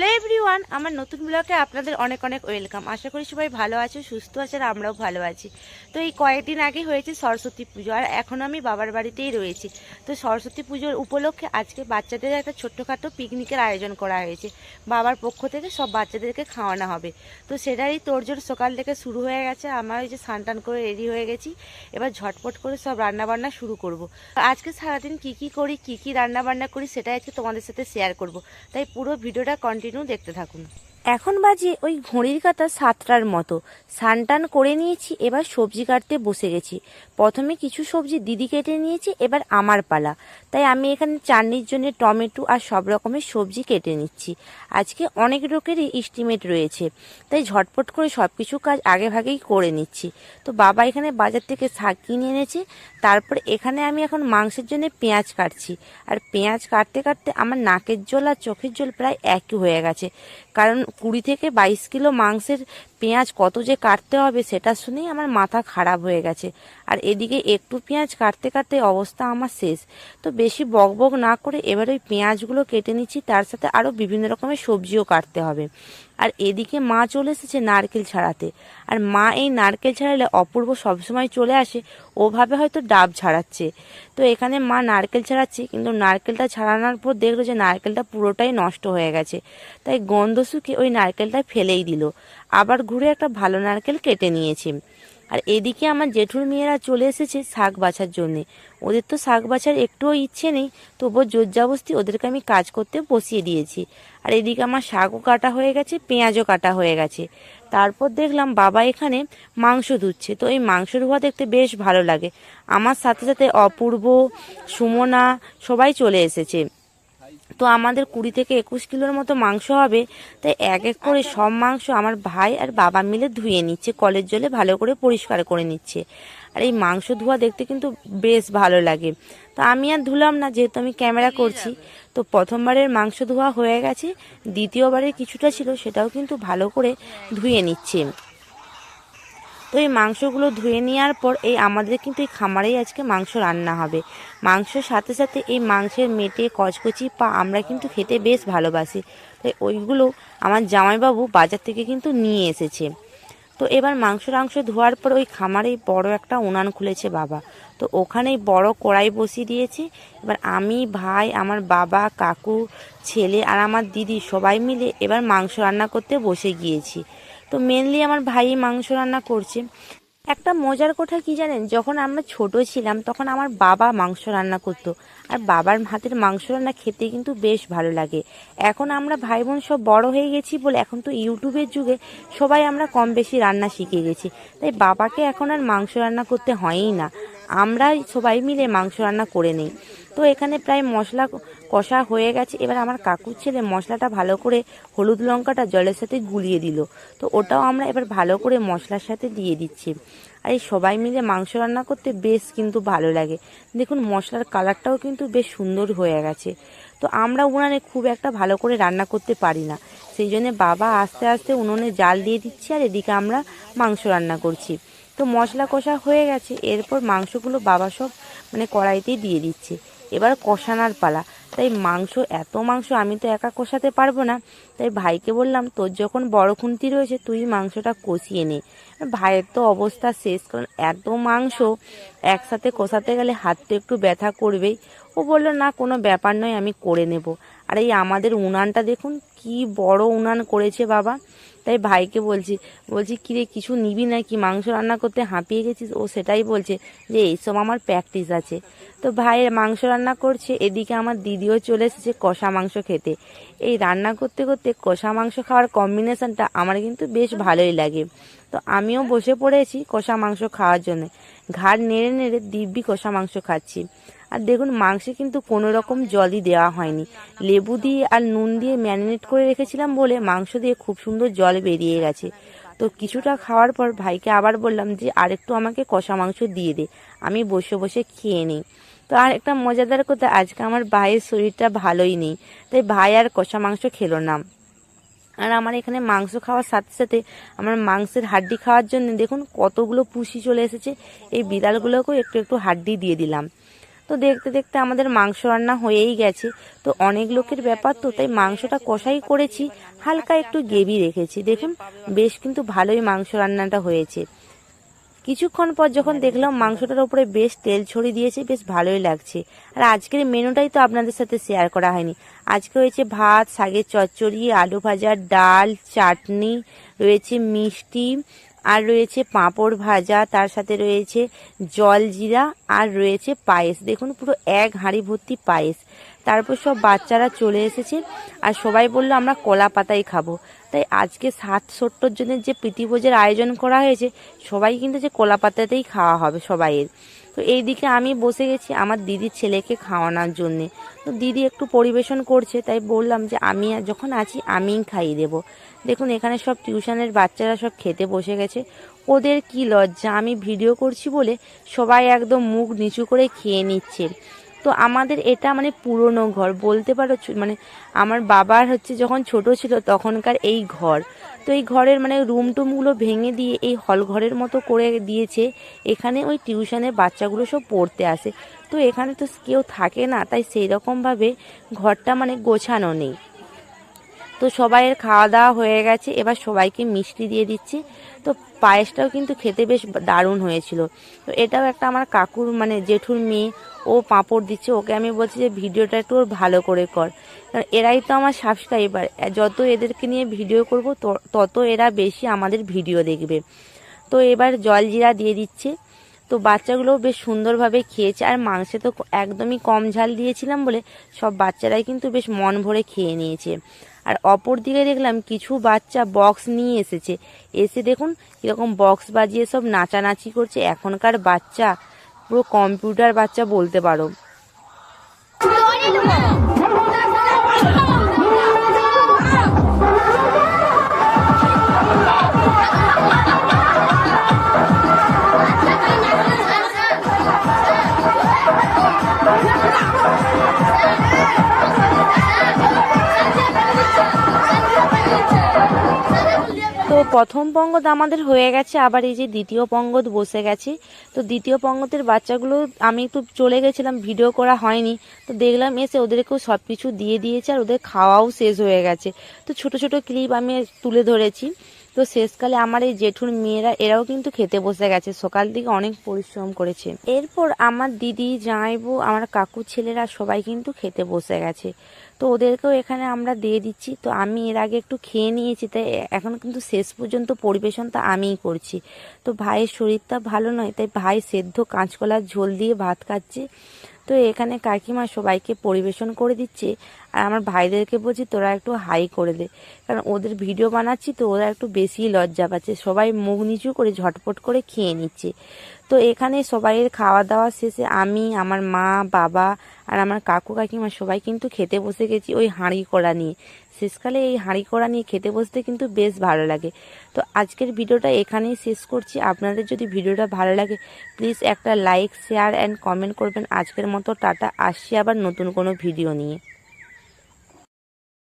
Hello everyone, আমার নতুন ব্লগে আপনাদের অনেক অনেক ওয়েলকাম। আশা করি সবাই ভালো আছে, সুস্থ আছে আর আমরাও ভালো আছি। তো এই কয়েকদিন আগে হয়েছে সরস্বতী পুজো আর এখন আমি বাবার বাড়িতেই রয়েছি। তো সরস্বতী পুজোর উপলক্ষে আজকে বাচ্চাদের একটা ছোট্টখাটো পিকনিকের আয়োজন করা হয়েছে। বাবার পক্ষ থেকে সব বাচ্চাদেরকে খাওয়ানো হবে। তো সেটারই তোড়জোড় সকাল থেকে শুরু হয়ে গেছে, আমার ওই যে স্নান করে রেডি হয়ে গেছি। এবার ঝটপট করে সব রান্নাবান্না শুরু করব। আজকে সারাদিন কি কি করি, কি কি রান্নাবান্না করি, সেটাই আজকে তোমাদের সাথে শেয়ার করব। তাই পুরো ভিডিওটা কন্টিনিউ দেখতে থাকুন এখন বাজে ওই ঘড়ির কাটা সাতটার মতো। সানটান করে নিয়েছি, এবার সবজি কাটতে বসে গেছি। প্রথমে কিছু সবজি দিদি কেটে নিয়েছি, এবার আমার পালা। তাই আমি এখানে চাটনির জন্য টমেটো আর সব রকমের সবজি কেটে নিচ্ছি। আজকে অনেক লোকেরই ইস্টিমেট রয়েছে। তাই ঝটপট করে সব কিছু কাজ আগে ভাগেই করে নিচ্ছি। তো বাবা এখানে বাজার থেকে শাক কিনে এনেছে, তারপর এখানে আমি এখন মাংসের জন্য পেঁয়াজ কাটছি। আর পেঁয়াজ কাটতে কাটতে আমার নাকের জল আর চোখের জল প্রায় একই হয়ে গেছে। কারণ কুড়ি থেকে বাইশ কিলো মাংসের পেঁয়াজ কত যে কাটতে হবে সেটা শুনেই আমার মাথা খারাপ হয়ে গেছে। আর এদিকে একটু পেঁয়াজ কাটতে কাটতে অবস্থা আমার শেষ। তো বেশি বক বক না করে এবার ওই পেঁয়াজগুলো কেটে নিচ্ছি, তার সাথে আরও বিভিন্ন রকমের সবজিও কাটতে হবে। আর এদিকে মা চলে এসেছে নারকেল ছাড়াতে। আর মা এই নারকেল ছাড়ালে অপূর্ব সবসময় চলে আসে, ওভাবে হয়তো ডাব ছাড়াচ্ছে। তো এখানে মা নারকেল ছাড়াচ্ছে, কিন্তু নারকেলটা ছাড়ানোর পর দেখল যে নারকেলটা পুরোটাই নষ্ট হয়ে গেছে। তাই গন্ধ শুকে ওই নারকেলটা ফেলেই দিল। আবার ঘুরে একটা ভালো নারকেল কেটে নিয়েছে। আর এদিকে আমার জেঠুর মেয়েরা চলে এসেছে শাক বাছার জন্যে। ওদের তো শাক বাছার একটুও ইচ্ছে নেই, তবুও জোরজাবস্তি ওদেরকে আমি কাজ করতে বসিয়ে দিয়েছি। আর এদিকে আমার শাকও কাটা হয়ে গেছে, পেঁয়াজও কাটা হয়ে গেছে। তারপর দেখলাম বাবা এখানে মাংস ধুচ্ছে, তো এই মাংস ধোয়া দেখতে বেশ ভালো লাগে। আমার সাথে সাথে অপূর্ব, সুমনা সবাই চলে এসেছে। তো আমাদের কুড়ি থেকে একুশ কিলোর মতো মাংস হবে। তাই এক এক করে সব মাংস আমার ভাই আর বাবা মিলে ধুয়ে নিচ্ছে কলের জলে ভালো করে পরিষ্কার করে নিচ্ছে। আর এই মাংস ধোয়া দেখতে কিন্তু বেশ ভালো লাগে। তো আমি আর ধুলাম না যেহেতু আমি ক্যামেরা করছি। তো প্রথমবারের মাংস ধোয়া হয়ে গেছে দ্বিতীয়বারের কিছুটা ছিল সেটাও কিন্তু ভালো করে ধুয়ে নিচ্ছে। তো এই মাংসগুলো ধুয়ে নেওয়ার পর এই আমাদের কিন্তু এই খামারেই আজকে মাংস রান্না হবে। মাংসের সাথে সাথে এই মাংসের মেটে, কচকচি পা আমরা কিন্তু খেতে বেশ ভালোবাসি। তাই ওইগুলো আমার জামাইবাবু বাজার থেকে কিন্তু নিয়ে এসেছে। তো এবার মাংস টাংস ধোয়ার পর ওই খামারেই বড় একটা উনান খুলেছে বাবা। তো ওখানেই বড় কড়াই বসিয়ে দিয়েছি। এবার আমি, ভাই, আমার বাবা, কাকু, ছেলে আর আমার দিদি সবাই মিলে এবার মাংস রান্না করতে বসে গিয়েছি। তো মেনলি আমার ভাই মাংস রান্না করছে। একটা মজার কথা কি জানেন? যখন আমরা ছোট ছিলাম, তখন আমার বাবা মাংস রান্না করতো। আর বাবার হাতের মাংস রান্না খেতে কিন্তু বেশ ভালো লাগে। এখন আমরা ভাই বোন সব বড় হয়ে গেছি বলে এখন তো ইউটিউবের যুগে সবাই আমরা কম বেশি রান্না শিখে গেছি। তাই বাবাকে এখন আর মাংস রান্না করতে হয়ই না। আমরাই সবাই মিলে মাংস রান্না করে নিই। তো এখানে প্রায় মশলা কষা হয়ে গেছে। এবার আমার কাকুর ছেলে মশলাটা ভালো করে হলুদ লঙ্কাটা জলের সাথে গুলিয়ে দিল। তো ওটাও আমরা এবার ভালো করে মশলার সাথে দিয়ে দিচ্ছি। আর এই সবাই মিলে মাংস রান্না করতে বেশ কিন্তু ভালো লাগে। দেখুন, মশলার কালারটাও কিন্তু বেশ সুন্দর হয়ে গেছে। তো আমরা উনানে খুব একটা ভালো করে রান্না করতে পারি না। সেই জন্য বাবা আস্তে আস্তে উনুনে জাল দিয়ে দিচ্ছে আর এদিকে আমরা মাংস রান্না করছি। তো মশলা কষা হয়ে গেছে। এরপর মাংসগুলো বাবা সব মানে কড়াইতেই দিয়ে দিচ্ছে। এবার কষানোর পালা। তাই মাংস, এত মাংস আমি তো একা কষাতে পারব না। তাই ভাইকে বললাম, তোর যখন বড় খুন্তি রয়েছে, তুই মাংসটা কষিয়ে নে। ভাইয়ের তো অবস্থা শেষ, কারণ এত মাংস একসাথে কষাতে গেলে হাত তো একটু ব্যথা করবেই। ও বলল, না, কোনো ব্যাপার নয়, আমি করে নেব। আর এই আমাদের উনানটা দেখুন, কি বড় উনান করেছে বাবা। তাই ভাইকে বলছি বলছি, কিরে, কিছু নিবি নাকি? মাংস রান্না করতে হাঁপিয়ে গেছিস? ও সেটাই বলছে যে, এইসব আমার প্র্যাকটিস আছে। তো ভাইয়ের মাংস রান্না করছে, এদিকে আমার দিদিও চলে এসেছে কষা মাংস খেতে। এই রান্না করতে করতে কষা মাংস খাওয়ার কম্বিনেশনটা আমার কিন্তু বেশ ভালোই লাগে। তো আমিও বসে পড়েছি কষা মাংস খাওয়ার জন্য। ঘাড় নেড়ে নেড়ে দিব্যি কষা মাংস খাচ্ছি। আর দেখুন, মাংসে কিন্তু কোনো রকম জলই দেওয়া হয়নি। লেবু দিয়ে আর নুন দিয়ে ম্যারিনেট করে রেখেছিলাম বলে মাংস দিয়ে খুব সুন্দর জল বেরিয়ে গেছে। তো কিছুটা খাওয়ার পর ভাইকে আবার বললাম যে, আরেকটু আমাকে কষা মাংস দিয়ে দে, আমি বসে বসে খেয়ে নিই। তো আর একটা মজাদার কথা, আজকে আমার ভাইয়ের শরীরটা ভালোই নেই, তাই ভাই আর কষা মাংস খেলো না। আর আমার এখানে মাংস খাওয়ার সাথে সাথে আমার মাংসের হাড্ডি খাওয়ার জন্য দেখুন কতগুলো পুষি চলে এসেছে। এই বিড়ালগুলোকেও একটু একটু হাড্ডি দিয়ে দিলাম। তো দেখতে দেখতে আমাদের মাংস রান্না হয়েই গেছে। তো অনেক লোকের ব্যাপার তো, তাই মাংসটা কষাই করেছি, হালকা একটু গ্রেভি রেখেছি। দেখুন, বেশ কিন্তু ভালোই মাংস রান্নাটা হয়েছে। কিছুক্ষণ পর যখন দেখলাম মাংসটার উপরে বেশ তেল ছড়িয়ে দিয়েছে, বেশ ভালোই লাগছে। আর আজকের মেনুটাই তো আপনাদের সাথে শেয়ার করা হয়নি। আজকে হয়েছে ভাত, শাকের চচ্চড়ি, আলু ভাজা, ডাল, চাটনি, রয়েছে মিষ্টি আর রয়েছে পাঁপড় ভাজা, তার সাথে রয়েছে জলজিরা আর রয়েছে পায়েস। দেখুন, পুরো এক হাঁড়ি ভর্তি পায়েস। তারপর সব বাচ্চারা চলে এসেছে, আর সবাই বলল, আমরা কলা পাতাই খাব। তাই আজকে সাত সত্তর জনের যে প্রীতিভোজের আয়োজন করা হয়েছে সবাই কিন্তু যে কলা পাতাতেই খাওয়া হবে সবাইয়ের। তো এইদিকে আমি বসে গেছি আমার দিদির ছেলেকে খাওয়ানোর জন্যে। তো দিদি একটু পরিবেশন করছে, তাই বললাম যে আমি যখন আছি আমিই খাইয়ে দেব। দেখুন, এখানে সব টিউশনের বাচ্চারা সব খেতে বসে গেছে। ওদের কি লজ্জা, আমি ভিডিও করছি বলে সবাই একদম মুখ নিচু করে খেয়ে নিচ্ছে। তো আমাদের এটা মানে পুরনো ঘর, বলতে পারো মানে আমার বাবার হচ্ছে যখন ছোট ছিল তখনকার এই ঘর। তো এই ঘরের মানে রুম টুমগুলো ভেঙে দিয়ে এই হল ঘরের মতো করে দিয়েছে। এখানে ওই টিউশনের বাচ্চাগুলো সব পড়তে আসে। তো এখানে তো কেউ থাকে না, তাই সেই রকমভাবে ঘরটা মানে গোছানো নেই। তো সবাইয়ের খাওয়া দাওয়া হয়ে গেছে। এবার সবাইকে মিষ্টি দিয়ে দিচ্ছি। তো পায়েসটাও কিন্তু খেতে বেশ দারুণ হয়েছিল। তো এটাও একটা আমার কাকুর মানে জেঠুর মেয়ে, ও পাঁপড় দিচ্ছে। ওকে আমি বলছি যে, ভিডিওটা একটু ওর ভালো করে কর। কারণ এরাই তো আমার সাবস্ক্রাইবার যত এদেরকে নিয়ে ভিডিও করব তত এরা বেশি আমাদের ভিডিও দেখবে। তো এবার জল জিরা দিয়ে দিচ্ছে। তো বাচ্চাগুলোও বেশ সুন্দরভাবে খেয়েছে। আর মাংসে তো একদমই কম ঝাল দিয়েছিলাম বলে সব বাচ্চারাই কিন্তু বেশ মন ভরে খেয়ে নিয়েছে। আর অপর দিকে দেখলাম কিছু বাচ্চা বক্স নিয়ে এসেছে। এসে দেখুন কীরকম বক্স বাজিয়ে সব নাচানাচি করছে। এখনকার বাচ্চা, পুরো কম্পিউটার বাচ্চা বলতে পারো। প্রথম পঙ্গত আমাদের হয়ে গেছে, আবার এই যে দ্বিতীয় পঙ্গত বসে গেছে। তো দ্বিতীয় পঙ্গতের বাচ্চাগুলো, আমি একটু চলে গেছিলাম, ভিডিও করা হয়নি। তো দেখলাম এসে ওদেরকেও সব কিছু দিয়ে দিয়েছে আর ওদের খাওয়াও শেষ হয়ে গেছে। তো ছোট ছোট ক্লিপ আমি তুলে ধরেছি। তো শেষকালে আমার এই জেঠুর মেয়েরা, এরাও কিন্তু খেতে বসে গেছে। সকাল দিকে অনেক পরিশ্রম করেছে। এরপর আমার দিদি, জামাইবু, আমার কাকু ছেলেরা সবাই কিন্তু খেতে বসে গেছে। তো ওদেরকেও এখানে আমরা দিয়ে দিচ্ছি। তো আমি এর আগে একটু খেয়ে নিয়েছি, তাই এখন কিন্তু শেষ পর্যন্ত পরিবেশনটা আমিই করছি। তো ভাইয়ের শরীরটা ভালো নয়, তাই ভাই সেদ্ধ কাঁচকলার ঝোল দিয়ে ভাত খাচ্ছে। তো এখানে কাকিমা সবাইকে পরিবেশন করে দিচ্ছে। আর আমার ভাইদেরকে বলছি, তোরা একটু হাই করে দে। কারণ ওদের ভিডিও বানাচ্ছি তো ওরা একটু বেশি লজ্জা পাচ্ছে। সবাই মুখ নিচু করে ঝটপট করে খেয়ে নিচ্ছে। তো এখানে সবাইয়ের খাওয়া দাওয়া শেষে আমি, আমার মা, বাবা আর আমার কাকু, কাকিমা সবাই কিন্তু খেতে বসে গেছি ওই হাঁড়ি কড়া নিয়ে। শেষকালে এই হাঁড়ি কড়া নিয়ে খেতে বসতে কিন্তু বেশ ভালো লাগে। তো আজকের ভিডিওটা এখানেই শেষ করছি। আপনাদের যদি ভিডিওটা ভালো লাগে প্লিজ একটা লাইক শেয়ার অ্যান্ড কমেন্ট করবেন। আজকের মতো টাটা। আসছি আবার নতুন কোনো ভিডিও নিয়ে।